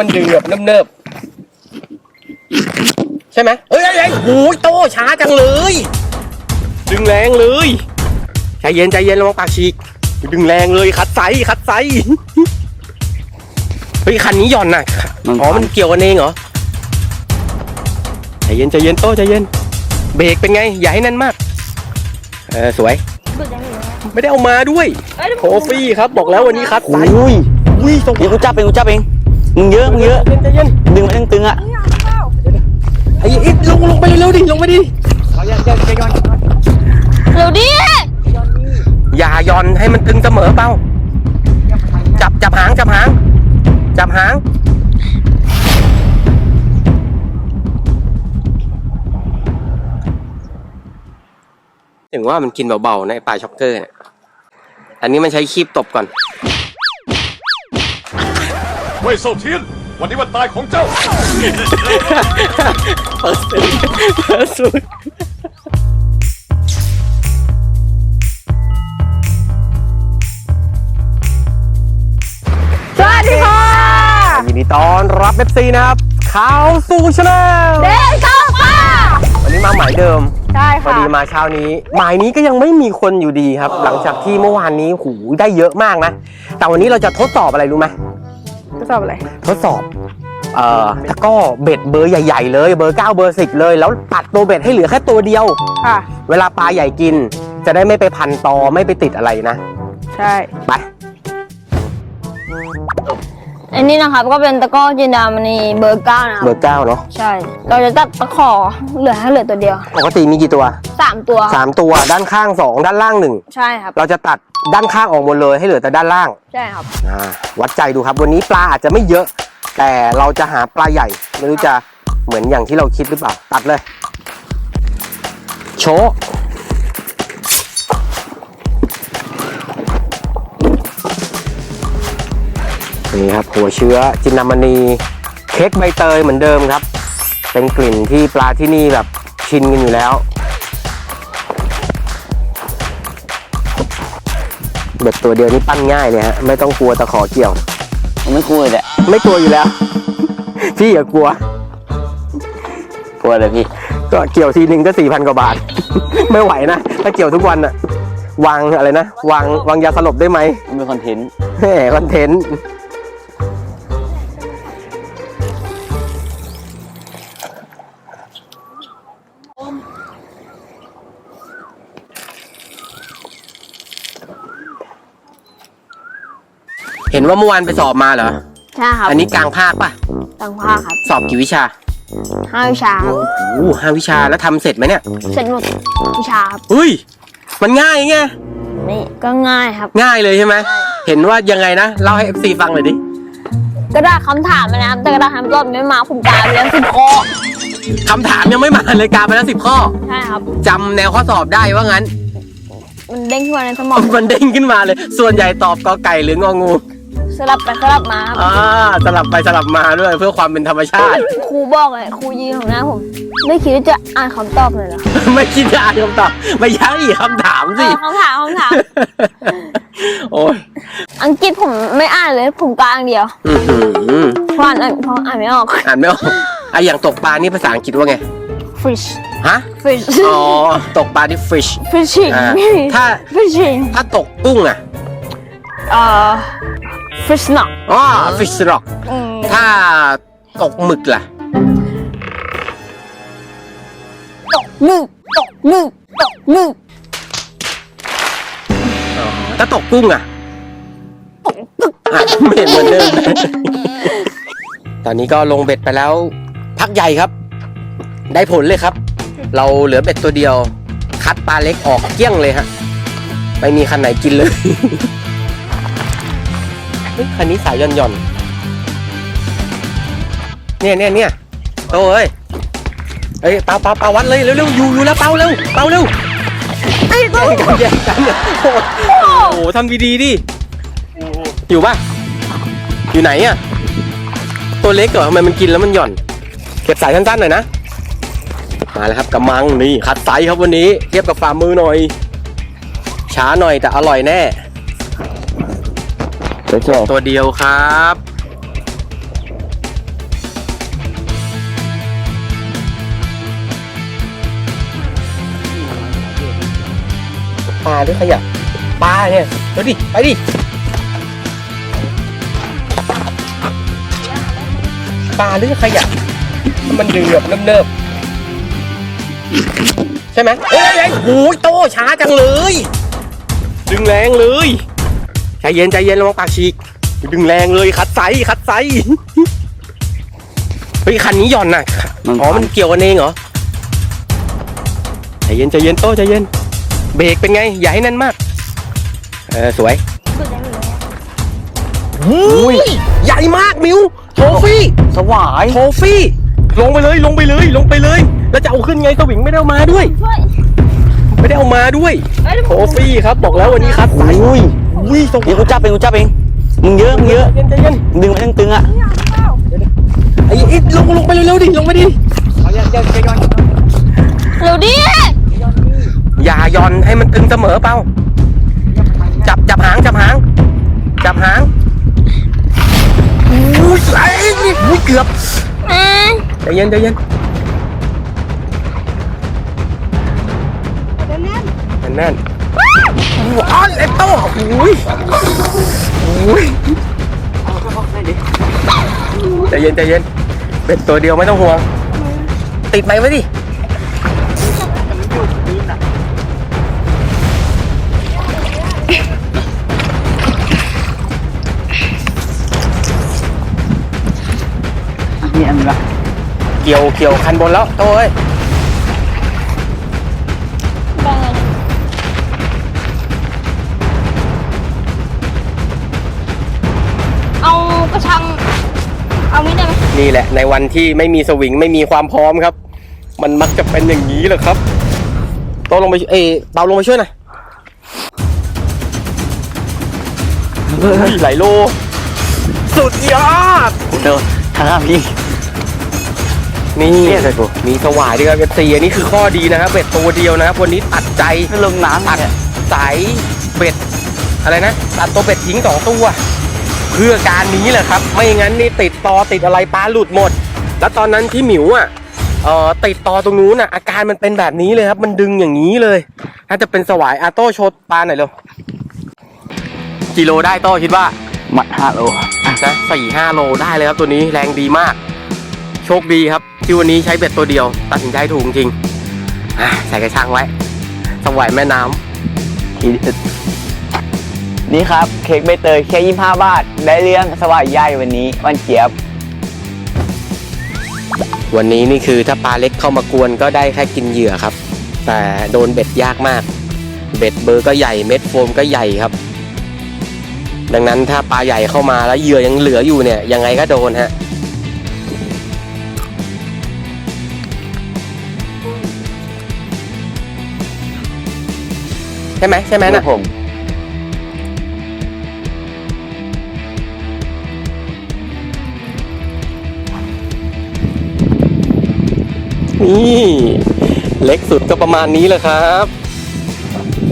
มันดึงแบบเนิบๆใช่ไหมเฮ้ยเฮ้ยเฮ้ยโอ้ยโตช้าจังเลย ดึงแรงเลยใจเย็นใจเย็นระวังปากฉีก ดึงแรงเลยคัดไซส์คัดไซส์เฮ้ยคันนี้หย่อนน่ะอ๋อมันเกี่ยวกันเองเหรอใจเย็นใจเย็นโตใจเย็น เบรกเป็นไง อย่าให้แน่นมาก เออสวย ไม่ได้เอามาด้วยโทฟี่ครับ บอกแล้ววันนี้คัดไซส์อุ้ยอุ้ยส่งเดี๋ยวกูจับเองกูจับเอง มึงเยอะมึงเยอะ ใจเย็นดึงมาตึงๆอะ ไอ้อิดลงลงไปเร็วๆดิลงไปดิเร็วดิอย่าย่อนให้มันตึงเสมอเป้า จับจับหางจับหาง จับหาง ถึงว่ามันกินเบาๆนะไอ้ปลาช็อกเกอร์เนี่ยอันนี้มันใช้คีบตบก่อน เว่ยเซาเทียน วันนี้วันตายของเจ้า เปิดสูตรเปิดสูตรสวัสดีค่ะยินดีต้อนรับเอฟซีนะครับข่าวสู่ชาแนลเด็กเข้าค่ะวันนี้มาหมายเดิม ใช่พอค่ะ ดีมาเช้านี้ หมายนี้ก็ยังไม่มีคนอยู่ดีครับ หลังจากที่เมื่อวานนี้หูได้เยอะมากนะ แต่วันนี้เราจะทดสอบอะไรรู้ไหม ทดสอบอะไร ทดสอบ เอ่อตะกร้อเบ็ดเบอร์ใหญ่ๆเลย เบอร์ 9 เบอร์ 10 เลย แล้วตัดตัวเบ็ดให้เหลือแค่ตัวเดียว ค่ะ เวลาปลาใหญ่กิน จะได้ไม่ไปพันตอไม่ไปติดอะไรนะ ใช่ ไป อันนี้นะครับก็เป็นตะกร้อจินดามณีเบอร์เก้านะคเบรัอบร์ 9 เนาะ ใช่ เราจะตัดตะขอเหลือให้เหลือตัวเดียวปกติมีกี่ตัว สามตัว3ตัว ด้านข้าง 2 ด้านล่างใช่ครับ1เราจะตัด ด้านข้างออกหมดเลยให้เหลือแต่ด้านล่างใช่ครับอ่าวัดใจดูครับ วันนี้ปลาอาจจะไม่เยอะ แต่เราจะหาปลาใหญ่ ไม่รู้จะเหมือนอย่างที่เราคิดหรือเปล่า ตัดเลย โชะนี่ครับหัวเชื้อจินนามณีเค้กใบเตยเหมือนเดิมครับ เป็นกลิ่นที่ปลาที่นี่แบบชินกันอยู่แล้ว เบ็ดตัวเดียวนี่ปั้นง่ายเลยฮะไม่ต้องกลัวตะขอเกี่ยว ผมไม่คุยเลยแหละไม่กลัวอยู่แล้ว พี่อย่ากลัว กลัวเลยพี่ ก็เกี่ยวทีนึงก็สี่พันกว่าบาท ไม่ไหวนะ ถ้าเกี่ยวทุกวันอะวางอะไรนะ วางวางยาสลบได้ไหมมันเป็นคอนเทนต์ แหมคอนเทนต์ เห็นว่าเมื่อวานไปสอบมาเหรอ ใช่ครับอันนี้กลางภาคป่ะ ตังผ้าครับสอบกี่วิชาห้าวิชาครับโอ้โหห้าวิชาแล้วทำเสร็จไหมเนี่ยเสร็จหมดวิชาครับเฮ้ย มันง่ายไง นี่ก็ง่ายครับ ง่ายเลยใช่ไหม เห็นว่ายังไงนะ เล่าให้ FC ฟังเลยดิกระดาษคำถามนะครับ แต่กระดาษคำตอบไม่มาผมกลายไปแล้วสิบข้อคำถามยังไม่มาเลยกาไปแล้วสิบข้อ ใช่ครับ จำแนวข้อสอบได้ว่างั้น มันเด้งขึ้นมาในสมอง มันเด้งขึ้นมาเลย ส่วนใหญ่ตอบกอไก่หรืององู สลับไปสลับมาครับอ่าสลับไปสลับมาด้วยเพื่อความเป็นธรรมชาติ ครูบอกเลยครูยืนของหน้าผม ไม่คิดว่าจะอ่านคำตอบเลยเหรอไม่คิดจะอ่านคำตอบไม่ยักอีกคำถามเอสิอคำถามคำถามโอ้ยอังกฤษผมไม่อ่านเลย ผมกลางเดียวอื้อหือเพราะอ่านเพราะอ่านไม่ออก อ่านไม่ออกไอะอย่างตกปลานี่ภาษาอังกฤษว่าไง fish ฮะ fish อ๋อ ตกปลาที่ fish fishing อ่าถ้า fishing ถ้าตกกุ้งอะเอ่อ fish not อ๋อ fish rock อืมถ้าตกหมึกล่ะ ตกหมึกตกหมึกตกหมึกถ้าตกกุ้งอะอะไม่เห็นเหมือนเดิมเลยตอนนี้ก็ลงเบ็ดไปแล้ว พักใหญ่ครับ ได้ผลเลยครับ เราเหลือเบ็ดตัวเดียว คัดปลาเล็กออกเกลี้ยงเลยฮะ ไม่มีคันไหนกินเลย เฮ้ยคันนี้สายหย่อนหย่อนๆเนี่ยเนี่ยเนี่ยโอ้ยเอ้ยเปาเปาเปาวัดเลยเร็วเร็วอยู่อยู่แล้วเปาเร็วเปาเร็วไอ้ตัวแย่งกันแย่งกันเนี่ยโอ้โหทำดีๆดิอยู่ป่ะอยู่ไหนอะตัวเล็กเหรอทำไมมันกินแล้วมันหย่อน เก็บสายสั้นๆหน่อยนะมาแล้วครับกำมังนี่คัดไซส์ครับวันนี้ เทียบกับฝ่ามือหน่อย ช้าหน่อยแต่อร่อยแน่ เป็อตัวเดียวครับปลาหรือขยะปลาเนี่ยเดี๋ยวดิ ไปดิ ปลาหรือขยะมันเดือบเนิบๆใช่ไหมเอ้ยโอ้ยโตช้าจังเลย ดึงแรงเลย ใจเย็นใจเย็นระวังปากฉีกดึงแรงเลยคัดไซส์คัดไซส์เฮ้ยคันนี้หย่อนน่ะมันอ๋อมันเกี่ยวกันเองเหรอใจเย็นใจเย็นโตใจเย็น เบรกเป็นไง อย่าให้แนั่นมาก เออสวยอุ้ยใหญ่มากมิวโทฟี่ สวายโทฟี่ ลงไปเลยลงไปเลยลงไปเลย แล้วจะเอาขึ้นไงสวิงไม่ได้เอามาด้วยช่วยไม่ได้เอามาด้วยเอ้ยโทฟี่ครับ บอกแล้ววันนี้คัดไซส์อุ้ย อุ้ยสวเดี๋ยวกูจับเองกูจับเองมึงเยอะมึงเยอะ ใจเย็นใจเย็นดึงมาตึงๆอะไอ้ไอ้ลงลงไปเร็วๆดิลงไปดิเร็วดิอย่าหย่อนให้มันตึงเสมอเปล่าจับจับหางจับหาง จับหางอุ้ยไอ้นี่อุ้ยเกือบอืมใจเย็นใจเย็นแน่นแน่น ว้าวเอ็ตโต้อุ้ยอุ้ยใจเย็นใจเย็นเป็นตัวเดียวไม่ต้องห่วง ติดไหมไว้ดินี่อันนี้ละเกี่ยวเกี่ยวคันบนแล้วโต้เอ้ย เอากระชังเอานี้ได้ไหมนี่แหละ ในวันที่ไม่มีสวิงไม่มีความพร้อมครับ มันมักจะเป็นอย่างนี้แหละครับโต้ลงไปเอยเปาลงไปช่วยหน่อยเฮ้ยไหลโล สุดยอดเดี๋ยวทางข้ามพี่ นี่เรียกเลยกู มีสวายด้วยครับเอฟซีอันนี้คือข้อดีนะครับเบ็ดตัวเดียวนะครับ วันนี้ตัดใจไม่ลงน้ำตัดเนี่ยสายเบ็ด อะไรนะ ตัดตัวเบ็ดทิ้งสองตัว เพื่อการนี้แหละครับ ไม่งั้นนี่ติดตอติดอะไรปลาหลุดหมด แล้วตอนนั้นที่หมิวอะเอ่อติดตอตรงนู้นอะอาการมันเป็นแบบนี้เลยครับ มันดึงอย่างนี้เลยถ้าจะเป็นสวายอาโต้โชดปลาหน่อยเร็วกิโลได้โต้คิดว่ามัดห้าโลนะสี่ห้าโลได้เลยครับตัวนี้แรงดีมาก โชคดีครับ ที่วันนี้ใช้เบ็ดตัวเดียว ตัดสินใจถูกจริงอะใส่กระชังไว้สวายแม่น้ำทีเด็ด นี่ครับ เค้กใบเตยแค่ยี่ห้าบาท ได้เรื่องสวายใหญ่วันนี้ วันเจี๊ยบ วันนี้นี่คือถ้าปลาเล็กเข้ามากวนก็ได้แค่กินเหยื่อครับ แต่โดนเบ็ดยากมาก เบ็ดเบอร์ก็ใหญ่เม็ดโฟมก็ใหญ่ครับ ดังนั้นถ้าปลาใหญ่เข้ามาแล้วเหยื่อยังเหลืออยู่เนี่ยยังไงก็โดนฮะใช่ไหมใช่ไหมครันะบผม เล็กสุดก็ประมาณนี้แหละครับ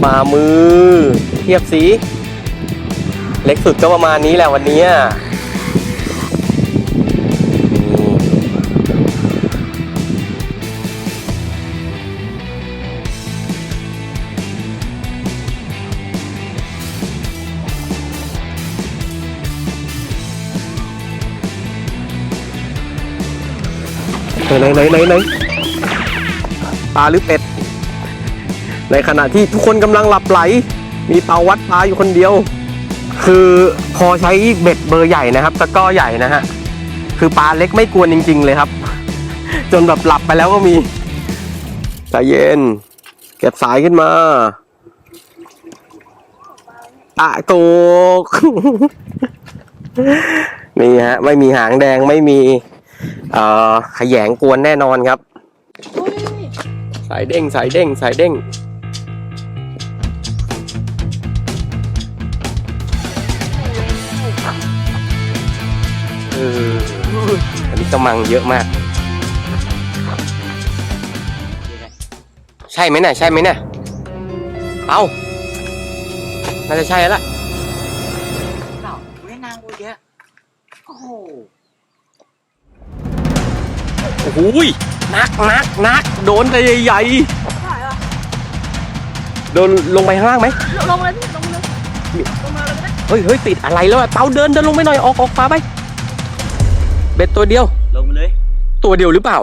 ฝ่ามือ เทียบสี เล็กสุดก็ประมาณนี้แหละวันนี้อะไหนไหนไหนไหน ลาหรือเป็ด ในขณะที่ทุกคนกำลังหลับไหล มีเตาวัดปลาอยู่คนเดียว คือพอใช้เบ็ดเบอร์ใหญ่นะครับตะก้อใหญ่นะฮะคือปลาเล็กไม่กวนจริง ๆ เลยครับ จนแบบหลับไปแล้วก็มีใจเย็น เก็บสายขึ้นมาตะโกกนี่ฮะ ไม่มีหางแดงไม่มี เอ่อขยงกวนแน่นอนครับ สายเด้งสายเด้งสายเด้งเอออันนี้กำลังเยอะมาก ใช่ไหมเนี่ยใช่ไหมเนี่ยเอาน่าจะใช่แล้วล่ะไม่นางกูเยอะโอ้โหโอ้โหย นักนักนักโดนแต่ใหญ่โดนลงไปข้างล่างไหมลงเลยพี่ลงเลยลงมาเลยก็ได้เฮ้ยเฮ้ยติดอะไรแล้วอะเตาเดินเดินลงไปหน่อยออกออกฟ้าไป เบ็ดตัวเดียว ลงมาเลย ตัวเดียวหรือเปล่า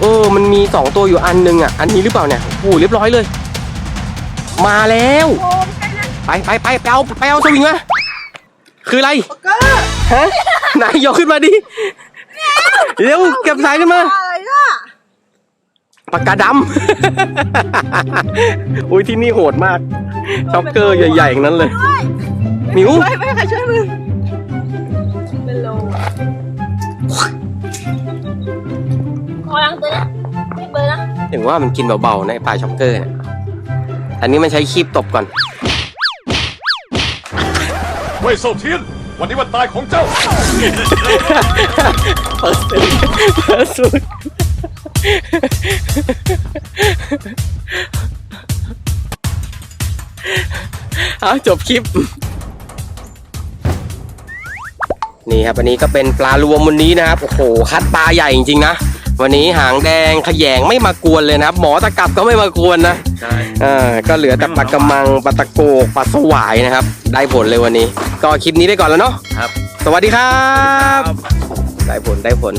เออ มันมีสองตัวอยู่อันหนึงอะ อันนี้หรือเปล่าเนี่ยโอ้โหเรียบร้อยเลย มาแล้ว โอ้ใช่นะไปไปไปไปเอาไปเอาสวิงมาคืออะไรฮะ ไหนายกขึ้นมาดิ เร็วเก็บสายขึ้นมาอะไรอะปากกาดำ อุ้ยที่นี่โหดมากช็อกเกอร์ใหญ่ๆอย่างนั้นเลยหมิวไม่ไม่ใครช่วยมึงเป็นโลพอยังตัวนี้ไม่เบอร์นะถึงว่ามันกินเบาๆในะไอ้ปลาช็อกเกอร์เนี่ยอันนี้มันใช้คีบตบก่อนเว่ยโซเทียน วันนี้วันตายของเจ้า เปิดเปิดสุดเอาจบคลิป นี่ครับอันนี้ก็เป็นปลารวมวันนี้นะครับ โอ้โห คัดปลาใหญ่จริงๆนะ วันนี้หางแดงขยงไม่มากวนเลยนะครับ หมอตะกลับก็ไม่มากวนนะใช่อ่าก็เหลือแต่ปลากระมังปลาตะโกกปลาสวายนะครับ ได้ผลเลยวันนี้ ก็คลิปนี้ไปก่อนแล้วเนาะครับ สวัสดีครับ ได้ผลได้ผล